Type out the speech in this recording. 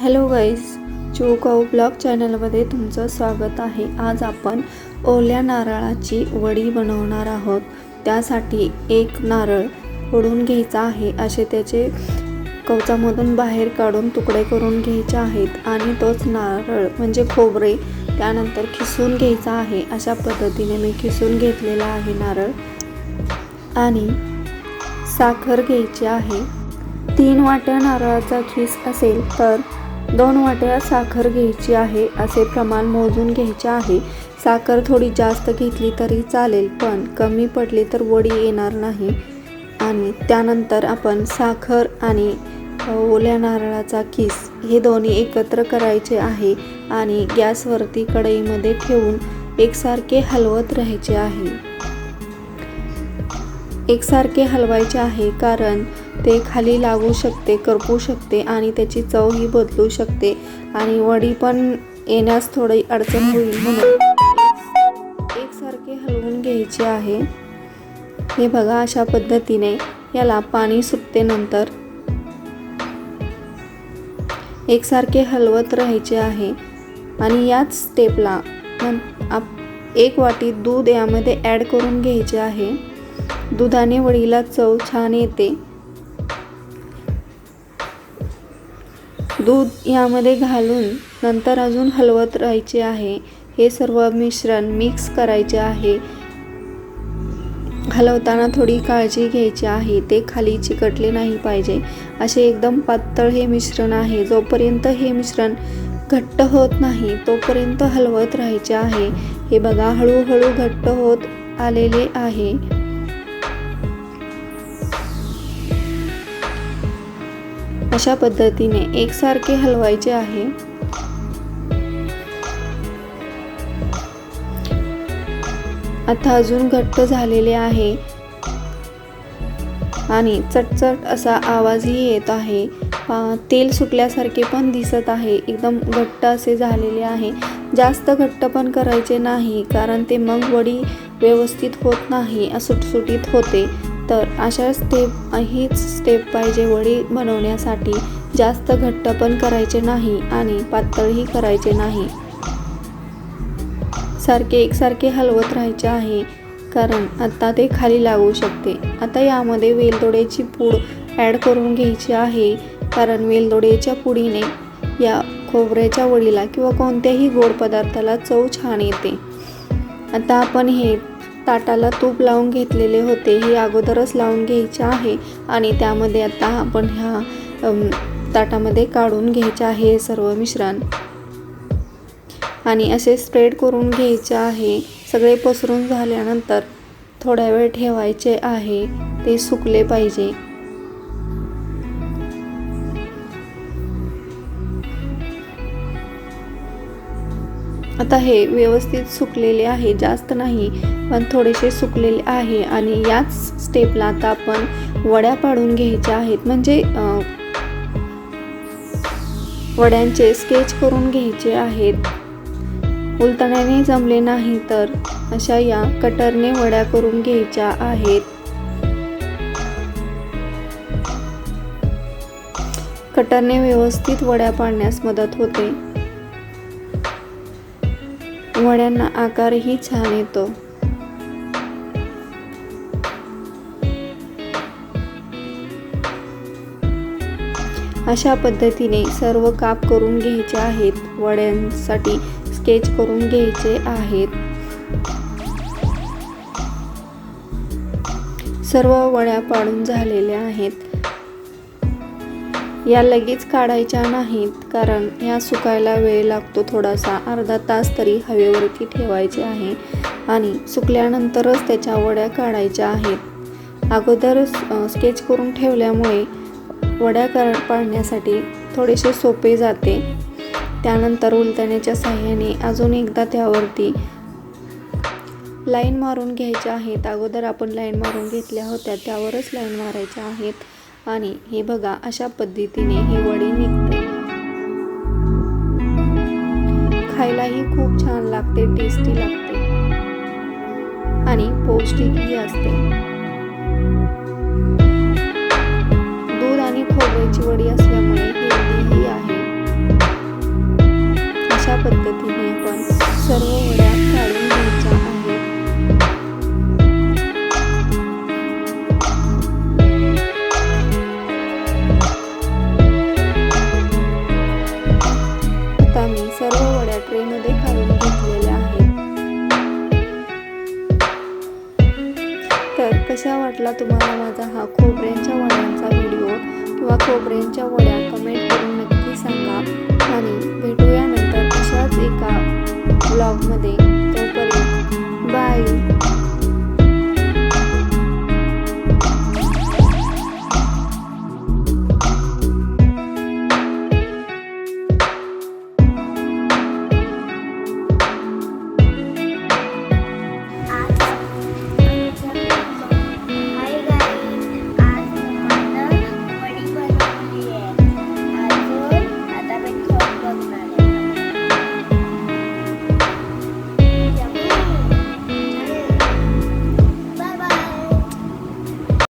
Hello guys चोकाऊ blog चॅनलमध्ये तुमचं स्वागत आहे. आज आपण ओल्या नारळाची वडी बनवणार आहोत. त्यासाठी एक नारळ ओढून घ्यायचा आहे. असे त्याचे कवचामधून बाहेर काढून तुकडे करून घ्यायचे आहेत आणि तोच नारळ म्हणजे खोबरे त्यानंतर खिसून घ्यायचा आहे. अशा पद्धतीने मी खिसून घेतलेला आहे नारळ. आणि साखर घ्यायची आहे. तीन वाट्या नारळाचा खीस असेल तर दोन वाट्या साखर घ्यायची आहे असे प्रमाण मोजून घ्यायचे आहे. साखर थोडी जास्त घेतली तरी चालेल पण कमी पडली तर वडी येणार नाही. आणि त्यानंतर आपण साखर आणि ओल्या नारळाचा किस हे दोन्ही एकत्र करायचे आहे आणि गॅसवरती कढईमध्ये ठेवून एकसारखे हलवत राहायचे आहे. एकसारखे हलवायचे आहे कारण ते खाली लागू शकते करपू शकते आणि त्याची चवही बदलू शकते आणि वडी पण येण्यास थोडी अडचण होईल म्हणून. एकसारखे हलवून घ्यायचे आहे. हे बघा अशा पद्धतीने याला पाणी सुटते नंतर एकसारखे हलवत राहायचे आहे आणि याच स्टेपला आप एक वाटी दूध यामध्ये ॲड करून घ्यायचे आहे. दुधाने वडीला चव छान येते. दूध यामध्ये घालून नंतर अजून हलवत राहायचे आहे. हे सर्व मिश्रण मिक्स करायचे आहे. हलवताना थोडी काळजी घ्यायची आहे. ते खाली चिकटले नाही पाहिजे. असे एकदम पातळ हे मिश्रण आहे. जोपर्यंत हे मिश्रण घट्ट होत नाही तोपर्यंत हलवत राहायचे आहे. हे बघा हळूहळू घट्ट होत आलेले आहे. अशा पद्धतीने एकसारखे हलवायचे आहे. आता अजून घट्ट झालेले आहे. आणि चटचट असा आवाजही येत आहे. तेल सुटल्यासारखे पण दिसत आहे. एकदम घट्ट असे झालेले आहे. जास्त घट्ट पण करायचे नाही कारण ते मग वडी व्यवस्थित होत नाही सुटसुटीत होते. तर अशा स्टेप हीच स्टेप पाहिजे वडी बनवण्यासाठी. जास्त घट्ट पण करायचे नाही आणि पातळही करायचे नाही. सारखे एकसारखे हलवत राहायचे आहे कारण आता ते खाली लागू शकते. आता यामध्ये वेलदोड्याची पूड ॲड करून घ्यायची आहे कारण वेलदोड्याच्या पुडीने या खोबऱ्याच्या वडीला किंवा कोणत्याही गोड पदार्थाला चव छान येते. आता आपण हे ताटाला तूप लावून घेतलेले होते. हे अगोदरच लावून घ्यायचे आहे आणि त्यामध्ये आता आपण ह्या ताटामध्ये काढून घ्यायचे आहे सर्व मिश्रण. आणि असे स्प्रेड करून घ्यायचे आहे. सगळे पसरून झाल्यानंतर थोड्या वेळ ठेवायचे आहे. ते सुकले पाहिजे. आता हे व्यवस्थित सुकलेले आहे जास्त नाही पण थोडेसे सुकलेले आहे आणि याच स्टेपला आता आपण वड्या पाडून घ्यायच्या आहेत. म्हणजे वड्यांचे स्केच करून घ्यायचे आहेत. उलतण्याने जमले नाही तर अशा या कटरने वड्या करून घ्यायच्या आहेत. कटरने व्यवस्थित वड्या पाडण्यास मदत होते. वड्यांना आकारही छान येतो. अशा पद्धतीने सर्व काप करून घ्यायचे आहेत. वड्यांसाठी स्केच करून घ्यायचे आहेत. सर्व वड्या पाडून झालेल्या आहेत. या लगेच काढायच्या नाहीत कारण या सुकायला वेळ लागतो थोडासा. अर्धा तास तरी हवेवरती ठेवायचे आहे आणि सुकल्यानंतरच त्याच्या वड्या काढायच्या आहेत. अगोदर स्केच करून ठेवल्यामुळे वड्या कर पाडण्यासाठी थोडेसे सोपे जाते. त्यानंतर उलटण्याच्या साह्याने अजून एकदा त्यावरती लाईन मारून घ्यायच्या आहेत. अगोदर आपण लाईन मारून घेतल्या होत्या त्यावरच लाईन मारायच्या आहेत. आणि हे बघा अशा पद्धतीने हे वडे निघते. खायलाही खूप छान लागते टेस्टी लागते. आणि पौष्टिकही असते. दूध आणि खोबऱ्याची वडी असल्यामुळे हेल्दीही आहे. अशा पद्धतीने आपण सर्व वाटला तुम्हाला माझा हा खोबऱ्यांच्या वड्यांचा व्हिडिओ किंवा खोबऱ्यांच्या वड्या कमेंट करून नक्की सांगा. आणि भेटूया नंतर अशाच एका ब्लॉगमध्ये तोपर्यंत